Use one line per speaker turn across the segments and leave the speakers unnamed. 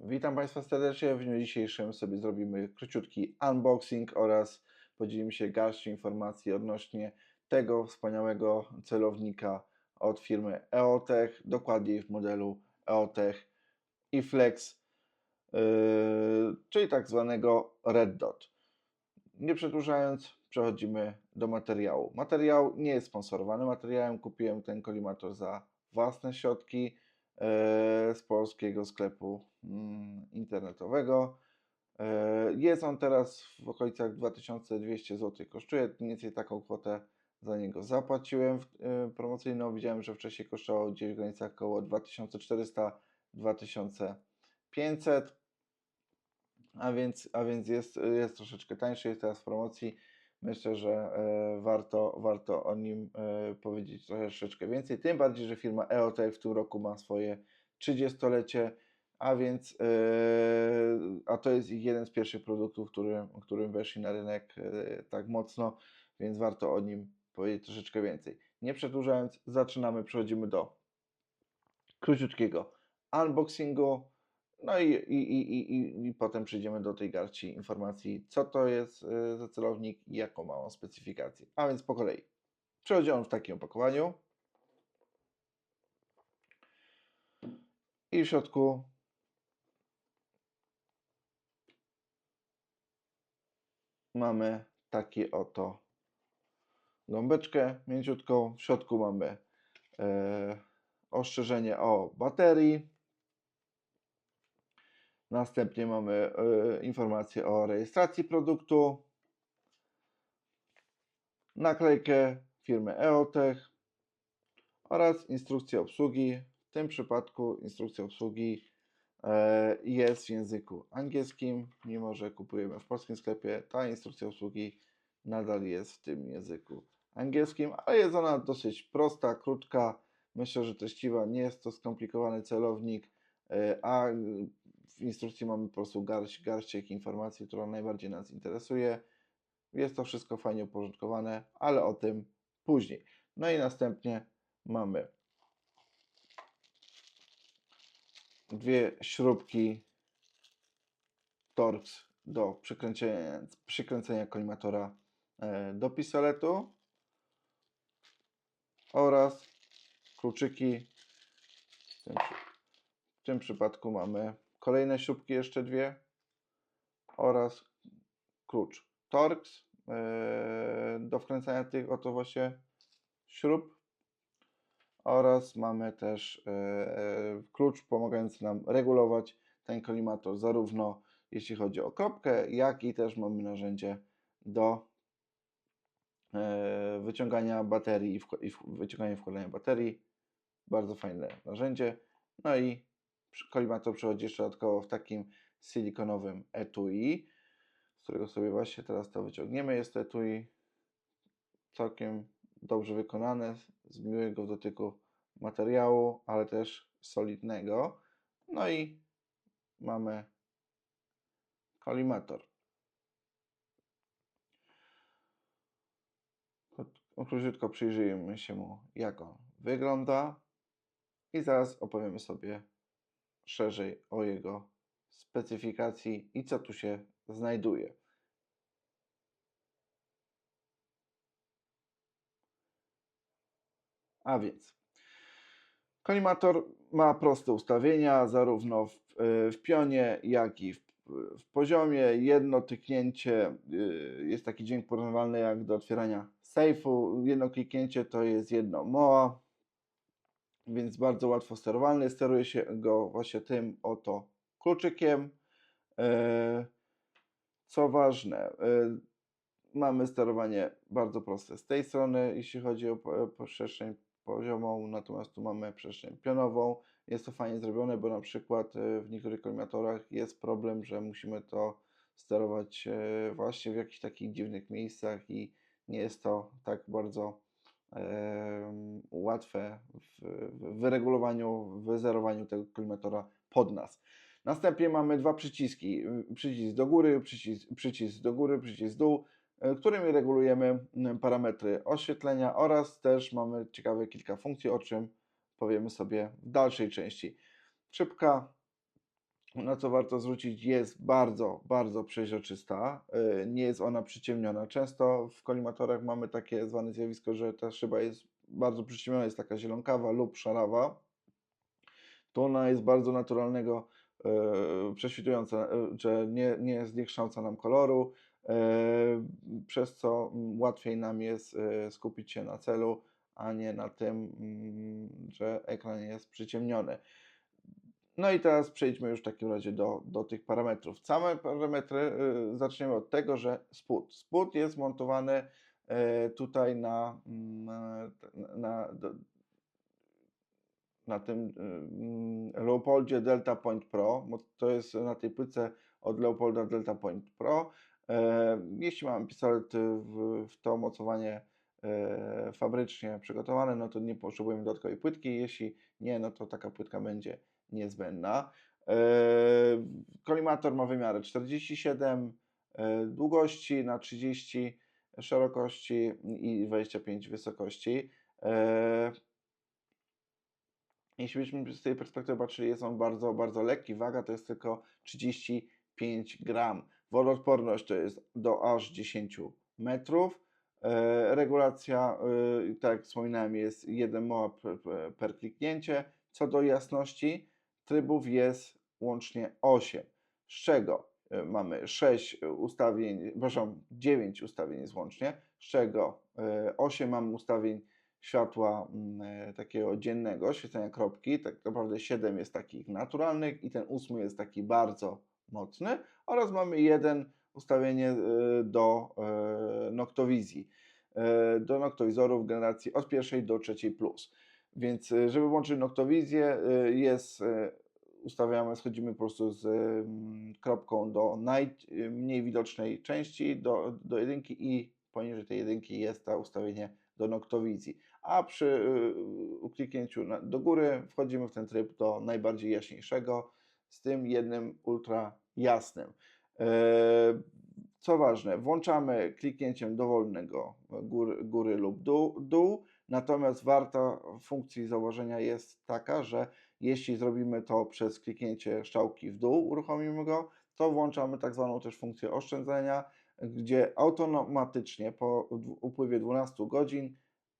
Witam Państwa serdecznie. W dniu dzisiejszym sobie zrobimy króciutki unboxing oraz podzielimy się garścią informacji odnośnie tego wspaniałego celownika od firmy EOTech, dokładniej w modelu EOTech eFlex, yy, czyli tak zwanego Red Dot. Nie przedłużając, przechodzimy do materiału. Materiał nie jest sponsorowany materiałem. Kupiłem ten kolimator za własne środki z polskiego sklepu mm, internetowego. E, Jest on teraz w okolicach 2200 zł. Kosztuje mniej więcej taką kwotę za niego zapłaciłem e, promocyjną. Widziałem, że wcześniej kosztowało gdzieś w granicach około 2400-2500 a więc, a więc jest, jest troszeczkę tańszy, jest teraz w promocji. Myślę, że e, warto, warto o nim e, powiedzieć troszeczkę więcej. Tym bardziej, że firma EOTech w tym roku ma swoje 30-lecie, a więc e, a to jest ich jeden z pierwszych produktów, którym, którym weszli na rynek tak mocno, więc warto o nim powiedzieć troszeczkę więcej. Nie przedłużając, zaczynamy, przechodzimy do króciutkiego unboxingu. No i, i, i, i, i, potem przejdziemy do tej garści informacji, co to jest y, za celownik i jaką ma on specyfikację. A więc po kolei. Przychodzi on w takim opakowaniu. I w środku mamy taki oto gąbeczkę mięciutką. W środku mamy e, ostrzeżenie o baterii. Następnie mamy e, informację o rejestracji produktu, naklejkę firmy EOTech oraz instrukcję obsługi. W tym przypadku instrukcja obsługi e, jest w języku angielskim, mimo że kupujemy w polskim sklepie. Ta instrukcja obsługi nadal jest w tym języku angielskim, ale jest ona dosyć prosta, krótka. Myślę, że treściwa. Nie jest to skomplikowany celownik, e, a instrukcji mamy po prostu garść, garściek informacji, która najbardziej nas interesuje. Jest to wszystko fajnie uporządkowane, ale o tym później. No i następnie mamy dwie śrubki Torx do przykręcenia, przykręcenia kolimatora e, do pistoletu oraz kluczyki. W tym przypadku mamy kolejne śrubki, jeszcze dwie oraz klucz Torx yy, do wkręcania tych oto właśnie śrub oraz mamy też yy, klucz pomagający nam regulować ten kolimator zarówno jeśli chodzi o kropkę, jak i też mamy narzędzie do yy, wyciągania baterii i, wyciągania i wkładania baterii. Bardzo fajne narzędzie. No i przy- kolimator przechodzi jeszcze dodatkowo w takim silikonowym etui, z którego sobie właśnie teraz to wyciągniemy. Jest to etui całkiem dobrze wykonane, z miłego dotyku materiału, ale też solidnego. No i mamy kolimator. Króciutko przyjrzyjmy się mu, jak on wygląda i zaraz opowiemy sobie szerzej o jego specyfikacji i co tu się znajduje. A więc, kolimator ma proste ustawienia, zarówno w, w pionie, jak i w, w poziomie. Jedno tyknięcie y, jest taki dźwięk porównywalny jak do otwierania sejfu. Jedno kliknięcie to jest jedno MOA, więc bardzo łatwo sterowalny. Steruje się go właśnie tym oto kluczykiem. E, Co ważne, e, mamy sterowanie bardzo proste z tej strony, jeśli chodzi o po- przestrzeń poziomą, natomiast tu mamy przestrzeń pionową. Jest to fajnie zrobione, bo na przykład e, w niektórych kolimatorach jest problem, że musimy to sterować e, właśnie w jakichś takich dziwnych miejscach i nie jest to tak bardzo łatwe w, wyregulowaniu, wyzerowaniu tego kolimatora pod nas. Następnie mamy dwa przyciski. y, Przycisk do góry, przycisk, przycisk do góry, przycisk dół, y, którymi regulujemy y, parametry oświetlenia oraz też mamy ciekawe kilka funkcji, o czym powiemy sobie w dalszej części. Szybka na co warto zwrócić, jest bardzo, bardzo przeźroczysta. y, Nie jest ona przyciemniona. Często w kolimatorach mamy takie zwane zjawisko, że ta szyba jest bardzo przyciemniona, jest taka zielonkawa lub szarawa. To ona jest bardzo naturalnego, e, prześwitująca, e, że nie, nie zniekształca nam koloru, przez co mm, łatwiej nam jest skupić się na celu, a nie na tym, mm, że ekran jest przyciemniony. No i teraz przejdźmy już w takim razie do, do tych parametrów. Same parametry y, zaczniemy od tego, że spód. Spód jest montowany e, tutaj na, mm, na, na, tym mm, Leopoldzie Delta Point Pro, to jest na tej płyce od Leopolda Delta Point Pro. Jeśli mamy pistolet w, w to mocowanie fabrycznie przygotowane, no to nie potrzebujemy dodatkowej płytki. Jeśli nie, no to taka płytka będzie niezbędna. E, Kolimator ma wymiary 47 e, długości na 30 szerokości i 25 wysokości. E, Jeśli byśmy z tej perspektywy patrzyli, jest on bardzo, bardzo lekki. Waga to jest tylko 35 gram. Wodoodporność to jest do aż 10 metrów. Regulacja, tak jak wspominałem, jest 1 moła per, per- per kliknięcie. Co do jasności, trybów jest łącznie 8, z czego e, mamy 6 ustawień, przepraszam, 9 ustawień jest łącznie, z czego e, 8 mamy ustawień światła mm, e, takiego dziennego, świecenia kropki, tak naprawdę 7 jest takich naturalnych i ten ósmy jest taki bardzo mocny. Oraz mamy jeden ustawienie e, do e, noktowizji, e, do noktowizorów generacji od pierwszej do trzeciej plus. Więc e, żeby włączyć noktowizję e, jest e, ustawiamy, schodzimy po prostu z kropką do najmniej widocznej części, do, do jedynki i poniżej tej jedynki jest to ustawienie do noktowizji. A przy ukliknięciu na, do góry wchodzimy w ten tryb do najbardziej jaśniejszego z tym jednym ultra jasnym. Co ważne, włączamy kliknięciem dowolnego góry, góry lub dół, dół, natomiast warta funkcji założenia jest taka, że jeśli zrobimy to przez kliknięcie strzałki w dół, uruchomimy go, to włączamy tak zwaną też funkcję oszczędzenia, gdzie automatycznie po upływie 12 godzin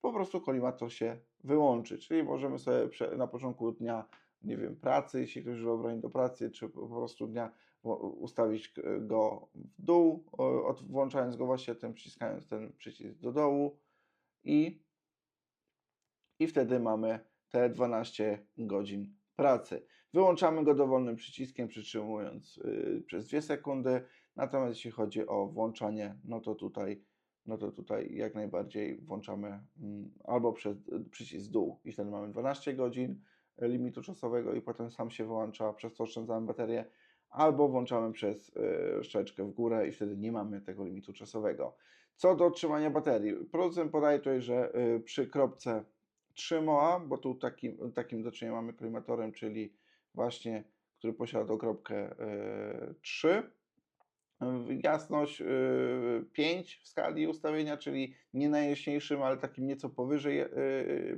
po prostu kolimator się wyłączy. Czyli możemy sobie na początku dnia, nie wiem, pracy, jeśli ktoś używa broni do pracy, czy po prostu dnia ustawić go w dół, włączając go właśnie tym, przyciskając ten przycisk do dołu i i wtedy mamy te 12 godzin pracy. Wyłączamy go dowolnym przyciskiem, przytrzymując y, przez 2 sekundy. Natomiast jeśli chodzi o włączanie, no to tutaj, no to tutaj jak najbardziej włączamy mm, albo przez y, przycisk dół i wtedy mamy 12 godzin y, limitu czasowego i potem sam się wyłącza, przez to oszczędzamy baterię, albo włączamy przez y, szczeczkę w górę i wtedy nie mamy tego limitu czasowego. Co do trzymania baterii, producent podaje tutaj, że y, przy kropce 3 MOA, bo tu takim, takim do czynienia mamy kolimatorem, czyli właśnie, który posiada tą kropkę y, 3. Y, Jasność y, 5 w skali ustawienia, czyli nie najjaśniejszym, ale takim nieco powyżej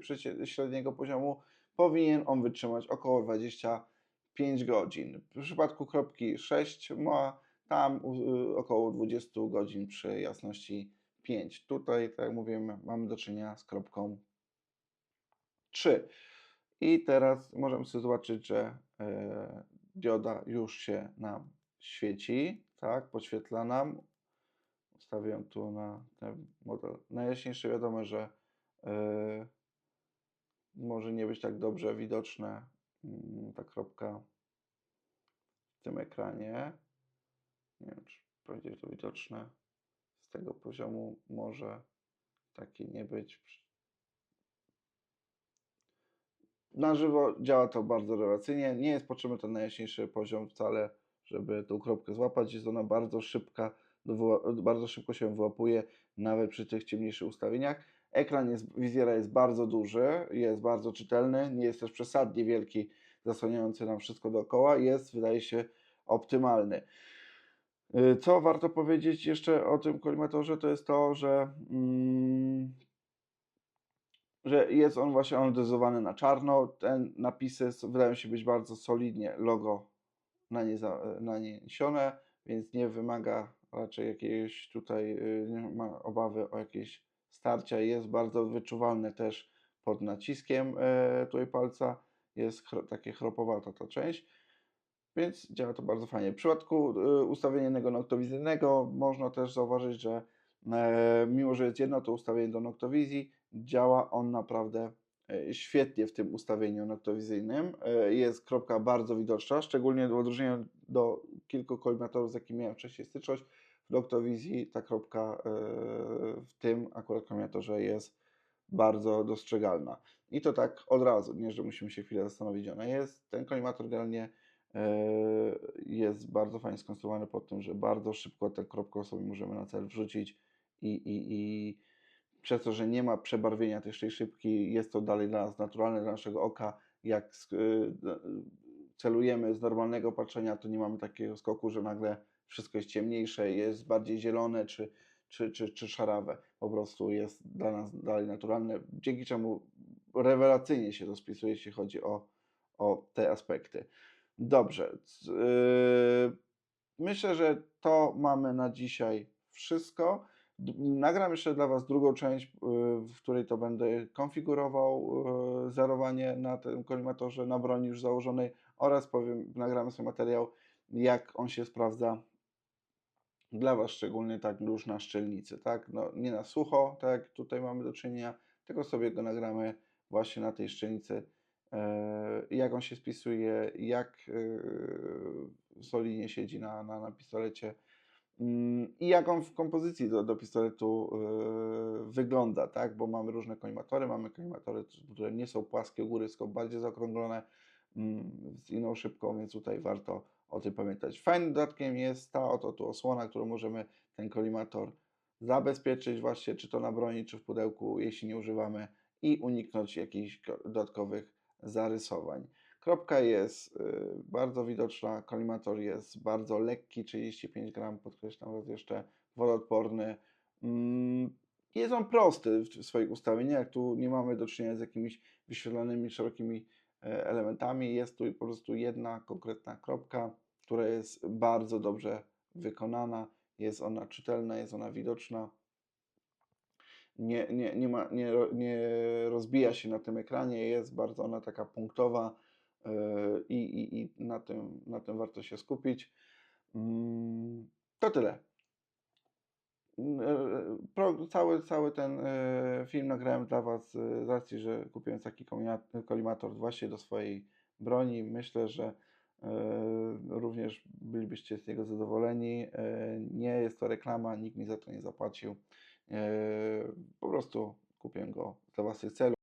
przecie- średniego poziomu, powinien on wytrzymać około 25 godzin. W przypadku kropki 6 MOA, tam około 20 godzin przy jasności 5. Tutaj, tak jak mówiłem, mamy do czynienia z kropką 3. I teraz możemy sobie zobaczyć, że e, dioda już się nam świeci, tak, podświetla nam. Ustawiam tu na ten model najjaśniejszy. Wiadomo, że e, może nie być tak dobrze widoczna mm, ta kropka w tym ekranie. Nie wiem, czy będzie to widoczne z tego poziomu. Może takie nie być. Na żywo działa to bardzo rewelacyjnie. Nie jest potrzebny ten najjaśniejszy poziom wcale, żeby tą kropkę złapać. Jest ona bardzo szybka, bardzo szybko się wyłapuje, nawet przy tych ciemniejszych ustawieniach. Ekran jest, wizjera jest bardzo duży, jest bardzo czytelny, nie jest też przesadnie wielki, zasłaniający nam wszystko dookoła. Jest, wydaje się, optymalny. Y, Co warto powiedzieć jeszcze o tym kolimatorze, to jest to, że mm, że jest on właśnie anodizowany na czarno. Te napisy wydają się być bardzo solidnie logo na nie naniesione, więc nie wymaga raczej jakiegoś tutaj, y, nie ma obawy o jakieś starcia. Jest bardzo wyczuwalne też pod naciskiem e, tutaj palca. Jest chro, takie chropowata ta część, więc działa to bardzo fajnie. W przypadku y, ustawienia jednego noktowizyjnego można też zauważyć, że e, mimo, że jest jedno to ustawienie do noktowizji, działa on naprawdę e, świetnie w tym ustawieniu noktowizyjnym. E, Jest kropka bardzo widoczna, szczególnie w odróżnieniu do kilku kolimatorów, z jakimi miałem wcześniej styczność. W noktowizji ta kropka e, w tym akurat kolimatorze jest bardzo dostrzegalna. I to tak od razu, nie, że musimy się chwilę zastanowić, ona jest. Ten kolimator generalnie jest bardzo fajnie skonstruowany pod tym, że bardzo szybko tę kropkę sobie możemy na cel wrzucić i, i, i przez to, że nie ma przebarwienia tej tej szybki, jest to dalej dla nas naturalne, dla naszego oka. Jak y, d- celujemy z normalnego patrzenia, to nie mamy takiego skoku, że nagle wszystko jest ciemniejsze, jest bardziej zielone czy, czy, czy, czy szarawe. Po prostu jest dla nas dalej naturalne, dzięki czemu rewelacyjnie się to spisuje, jeśli chodzi o, o te aspekty. Dobrze. y, Myślę, że to mamy na dzisiaj wszystko. Nagram jeszcze dla Was drugą część, y, w której to będę konfigurował y, zerowanie na tym kolimatorze, na broni już założonej oraz powiem, nagramy sobie materiał, jak on się sprawdza dla Was, szczególnie tak już na szczelnicy, tak? No, nie na sucho, tak tutaj mamy do czynienia, tylko sobie go nagramy właśnie na tej szczelnicy, e, jak on się spisuje, jak e, solidnie siedzi na, na, na pistolecie i jak on w kompozycji do, do pistoletu e, wygląda, tak? Bo mamy różne kolimatory, mamy kolimatory, które nie są płaskie u góry, są bardziej zaokrąglone mm, z inną szybką, więc tutaj warto o tym pamiętać. Fajnym dodatkiem jest ta oto tu osłona, którą możemy ten kolimator zabezpieczyć właśnie, czy to na broni, czy w pudełku, jeśli nie używamy i uniknąć jakichś ko- dodatkowych zarysowań. Kropka jest y, bardzo widoczna, kolimator jest bardzo lekki, 35 gram, podkreślam raz jeszcze, wodoodporny. Mm, Jest on prosty w swoich ustawieniach, tu nie mamy do czynienia z jakimiś wyświetlanymi szerokimi e, elementami. Jest tu po prostu jedna konkretna kropka, która jest bardzo dobrze wykonana. Jest ona czytelna, jest ona widoczna. Nie, nie, nie, ma, nie, nie rozbija się na tym ekranie, jest bardzo ona taka punktowa i, i, i na, tym, na tym warto się skupić. Mm, To tyle. E, Pro, cały, cały ten e, film nagrałem dla Was e, z racji, że kupiłem taki kolimator właśnie do swojej broni. Myślę, że również bylibyście z niego zadowoleni. Nie jest to reklama, nikt mi za to nie zapłacił. Po prostu kupiłem go dla własnych celów.